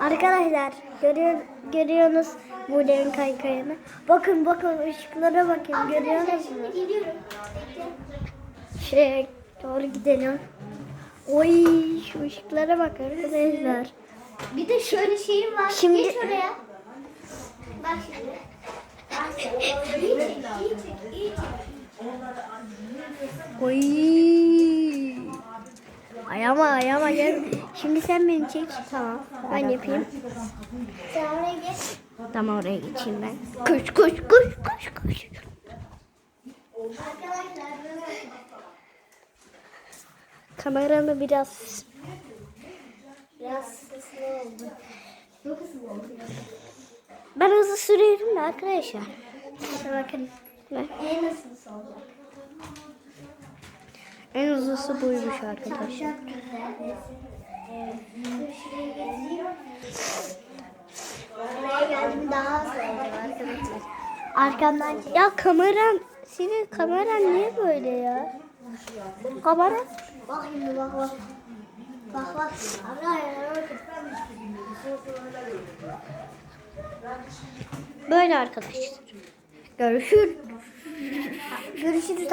Arkadaşlar görüyor, görüyorsunuz Buğday'ın kaykayını. Bakın bakın ışıklara bakın görüyorsunuz mu? Şuraya doğru gidelim. Oy şu ışıklara bak arkadaşlar. Bir de şöyle şeyim var. Şimdi- Geç oraya. Bak şimdi. Bak şimdi. İyi çek, iyi çek, iyi çek. Oy. Ayama ayama gel. Şimdi sen beni çek. Tamam. Ben yapayım. Sen oraya geç. Tamam oraya geçeyim ben. Koş koş koş koş koş. Kameramı biraz Biraz hızlı oldu. Ben hızlı sürüyorum da arkadaşlar. İşte bakın. Bak. En hızlısı. En hızlısı buymuş arkadaşlar. Buraya geldim daha hızlı olacak arkadaşlar. Arkamdan ya kameran senin kameran niye böyle ya? Kamera Bak şimdi bak bak. Bak bak. Arkadaşlar böyle arkadaşlar. Görüşürüz. Görüşürüz